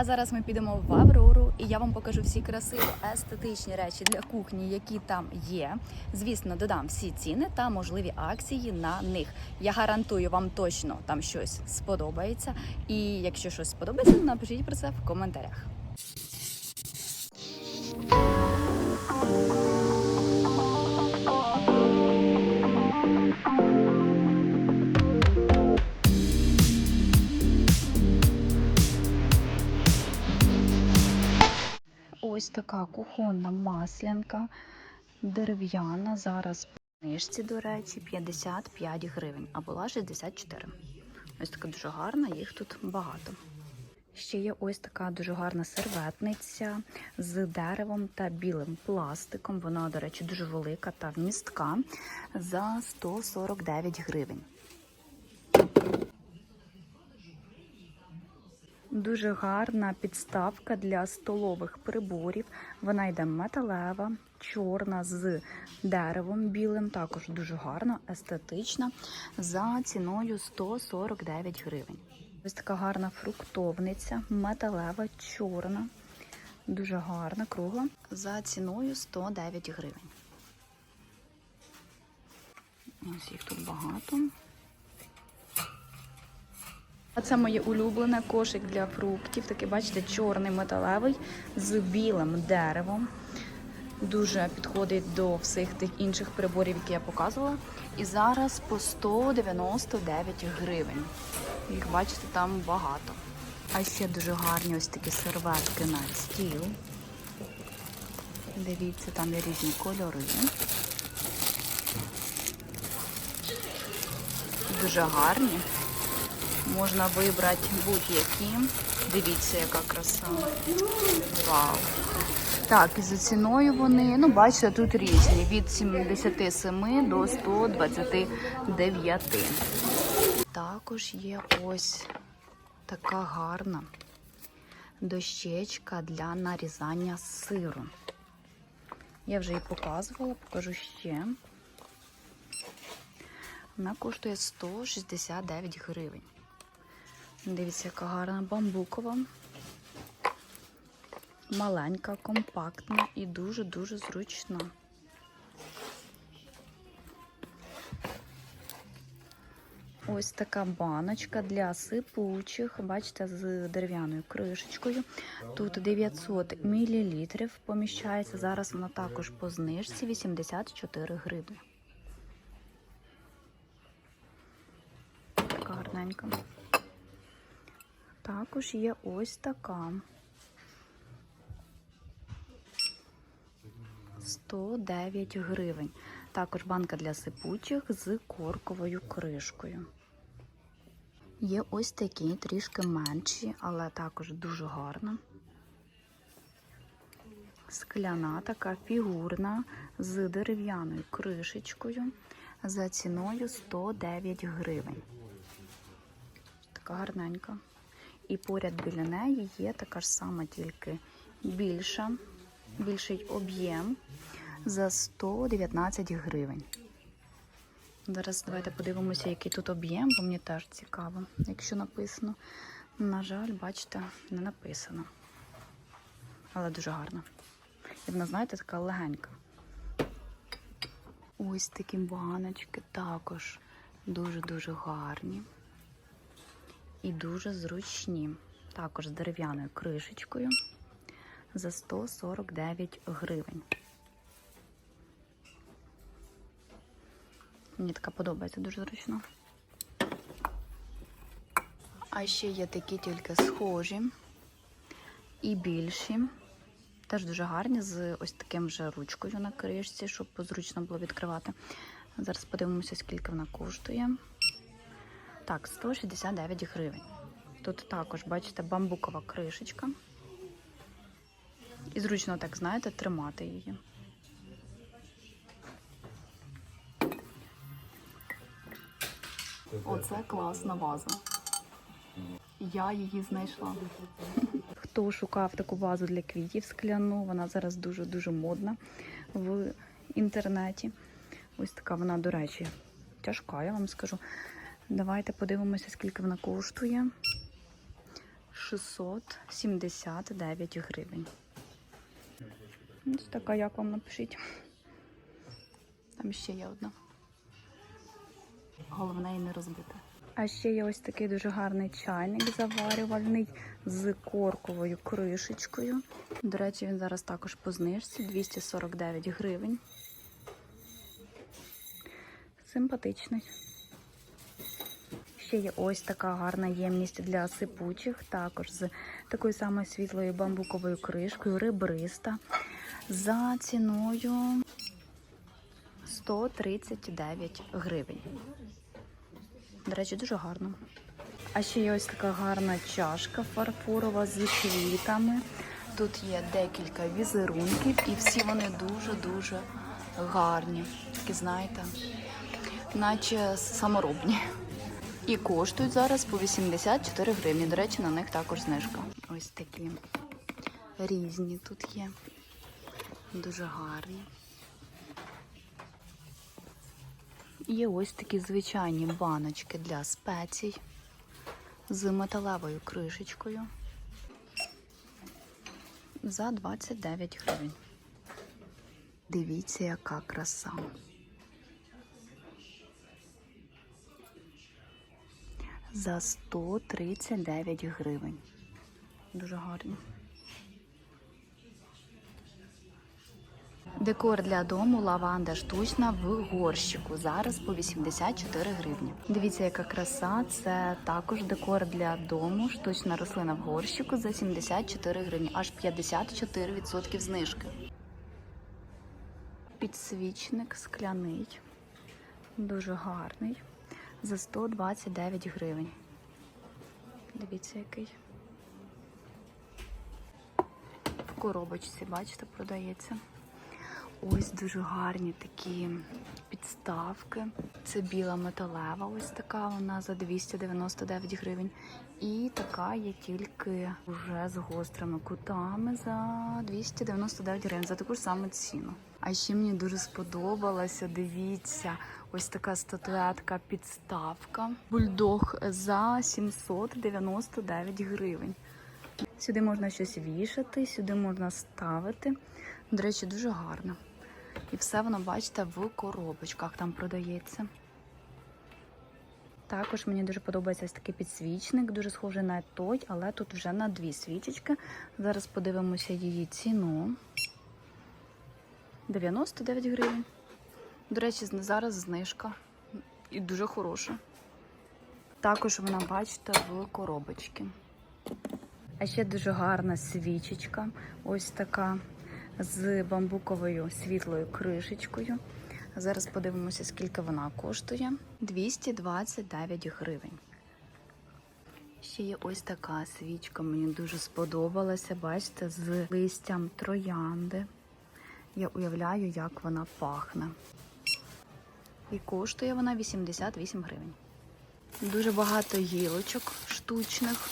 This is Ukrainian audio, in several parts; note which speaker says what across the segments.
Speaker 1: А зараз ми підемо в Аврору, і я вам покажу всі красиві естетичні речі для кухні, які там є. Звісно, додам всі ціни та можливі акції на них. Я гарантую, вам точно там щось сподобається. І якщо щось сподобається, напишіть про це в коментарях. Така кухонна маслянка, дерев'яна. Зараз по книжці, до речі, 55 гривень, а була 64. Ось така дуже гарна, їх тут багато. Ще є ось така дуже гарна серветниця з деревом та білим пластиком. Вона, до речі, дуже велика та вмістка за 149 гривень. Дуже гарна підставка для столових приборів. Вона йде металева, чорна з деревом білим. Також дуже гарна, естетична. За ціною 149 гривень. Ось така гарна фруктовниця, металева, чорна. Дуже гарна, кругла. За ціною 109 гривень. Ось їх тут багато. А це моє улюблене кошик для фруктів. Такий, бачите, чорний металевий з білим деревом. Дуже підходить до всіх тих інших приборів, які я показувала. І зараз по 199 гривень. Їх бачите, там багато. А ще дуже гарні ось такі серветки на стіл. Дивіться, там є різні кольори. Дуже гарні. Можна вибрати будь-які. Дивіться, яка краса. Вау. Так, і за ціною вони, ну, бачите, тут різні. Від 77 до 129. Також є ось така гарна дощечка для нарізання сиру. Я вже її показувала, покажу ще. Вона коштує 169 гривень. Дивіться, яка гарна бамбукова. Маленька, компактна і дуже-дуже зручна. Ось така баночка для сипучих, бачите, з дерев'яною кришечкою. Тут 900 мл поміщається. Зараз вона також по знижці 84 гривні. Така гарненька. Також є ось така. 109 гривень. Також банка для сипучих з корковою кришкою. Є ось такі, трішки менші, але також дуже гарна. Скляна така фігурна з дерев'яною кришечкою за ціною 109 гривень. Така гарненька. І поряд біля неї є така ж сама, тільки більша, більший об'єм за 119 гривень. Зараз давайте подивимося, який тут об'єм, бо мені теж цікаво, якщо написано. На жаль, бачите, не написано. Але дуже гарно. І вона, знаєте, така легенька. Ось такі баночки також дуже-дуже гарні і дуже зручні. Також з дерев'яною кришечкою за 149 гривень. Мені така подобається дуже зручно. А ще є такі тільки схожі і більші. Теж дуже гарні, з ось таким же ручкою на кришці, щоб зручно було відкривати. Зараз подивимося, скільки вона коштує. Так, 169 гривень. Тут також, бачите, бамбукова кришечка. І зручно, так, знаєте, тримати її. Оце класна ваза. Я її знайшла. Хто шукав таку вазу для квітів скляну, вона зараз дуже-дуже модна в інтернеті. Ось така вона, до речі, тяжка, я вам скажу. Давайте подивимося, скільки вона коштує. 679 гривень. Ось така, як вам напишіть. Там ще є одна. Головне і не розбите. А ще є ось такий дуже гарний чайник заварювальний з корковою кришечкою. До речі, він зараз також по знижці 249 гривень. Симпатичний. Ще є ось така гарна ємність для сипучих, також з такою самою світлою бамбуковою кришкою, ребриста. За ціною 139 гривень. До речі, дуже гарно. А ще є ось така гарна чашка фарфорова з квітами. Тут є декілька візерунків, і всі вони дуже-дуже гарні. Такі, знаєте, наче саморобні. І коштують зараз по 84 гривні. До речі, на них також знижка. Ось такі різні тут є. Дуже гарні. Є ось такі звичайні баночки для спецій з металевою кришечкою за 29 гривень. Дивіться, яка краса. За 139 гривень. Дуже гарно. Декор для дому лаванда штучна в горщику. Зараз по 84 гривні. Дивіться, яка краса. Це також декор для дому. Штучна рослина в горщику за 74 гривні. Аж 54% знижки. Підсвічник скляний. Дуже гарний. За 129 гривень. Дивіться, який. В коробочці, бачите, продається. Ось дуже гарні такі підставки. Це біла металева, ось така вона за 299 гривень. І така є тільки вже з гострими кутами за 299 гривень, за таку ж саму ціну. А ще мені дуже сподобалася, дивіться, ось така статуетка підставка. Бульдог за 799 гривень. Сюди можна щось вішати, сюди можна ставити. До речі, дуже гарно. І все воно, бачите, в коробочках там продається. Також мені дуже подобається ось такий підсвічник, дуже схожий на той, але тут вже на дві свічечки. Зараз подивимося її ціну. 99 гривень. До речі, зараз знижка. І дуже хороша. Також вона, бачите, в коробочці. А ще дуже гарна свічечка. Ось така з бамбуковою світлою кришечкою. Зараз подивимося, скільки вона коштує. 229 гривень. Ще є ось така свічка, мені дуже сподобалася. Бачите, з листям троянди. Я уявляю, як вона пахне. І коштує вона 88 гривень. Дуже багато гілочок штучних.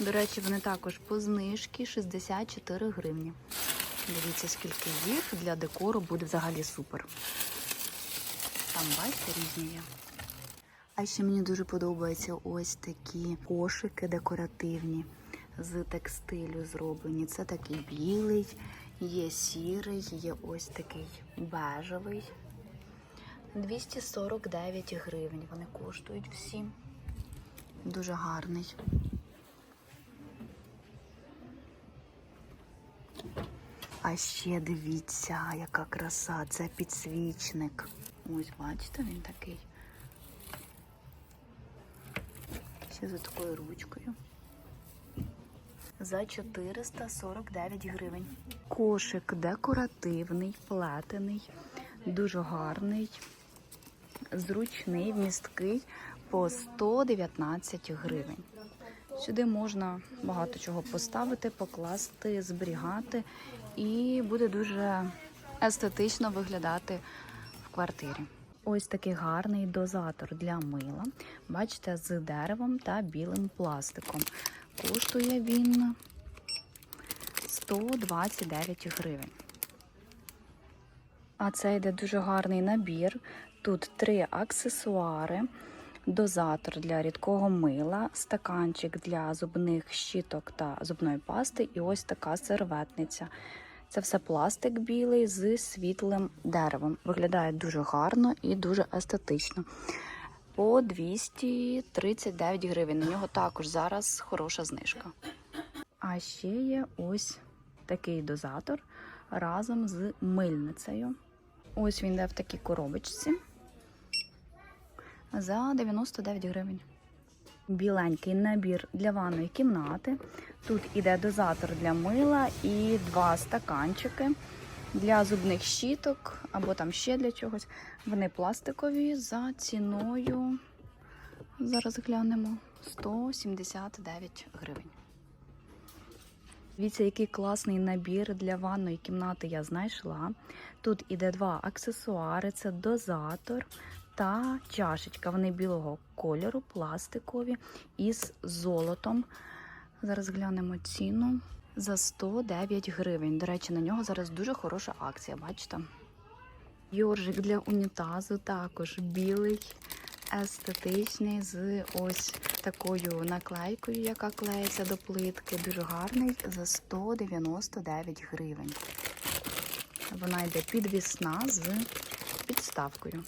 Speaker 1: До речі, вони також по знижці 64 гривні. Дивіться, скільки їх для декору буде взагалі супер. Там, бачите, різні є. А ще мені дуже подобаються ось такі кошики декоративні з текстилю зроблені. Це такий білий, є сірий, є ось такий бежевий. 249 гривень вони коштують всі. Дуже гарний. А ще дивіться, яка краса, це підсвічник. Ось, бачите, він такий. Ще за такою ручкою. За 449 гривень. Кошик декоративний, плетений, дуже гарний, зручний, вмісткий по 119 гривень. Сюди можна багато чого поставити, покласти, зберігати, і буде дуже естетично виглядати в квартирі. Ось такий гарний дозатор для мила. Бачите, з деревом та білим пластиком. Коштує він 129 гривень. А це йде дуже гарний набір. Тут три аксесуари. дозатор для рідкого мила, стаканчик для зубних щіток та зубної пасти, і ось така серветниця. Це все пластик білий з світлим деревом. Виглядає дуже гарно і дуже естетично. По 239 гривень. На нього також зараз хороша знижка. А ще є ось такий дозатор разом з мильницею. Ось він йде в такій коробочці за 99 гривень. Біленький набір для ванної кімнати. Тут іде дозатор для мила і два стаканчики для зубних щіток або там ще для чогось. Вони пластикові за ціною. Зараз глянемо 179 гривень. Дивіться, який класний набір для ванної кімнати я знайшла. Тут іде два аксесуари: це дозатор та чашечка. Вони білого кольору, пластикові із золотом. Зараз глянемо ціну за 109 гривень. До речі, на нього зараз дуже хороша акція, бачите? Йоржик для унітазу також білий, естетичний, з ось такою наклейкою, яка клеїться до плитки. Дуже гарний за 199 гривень. Вона йде підвісна з підставкою.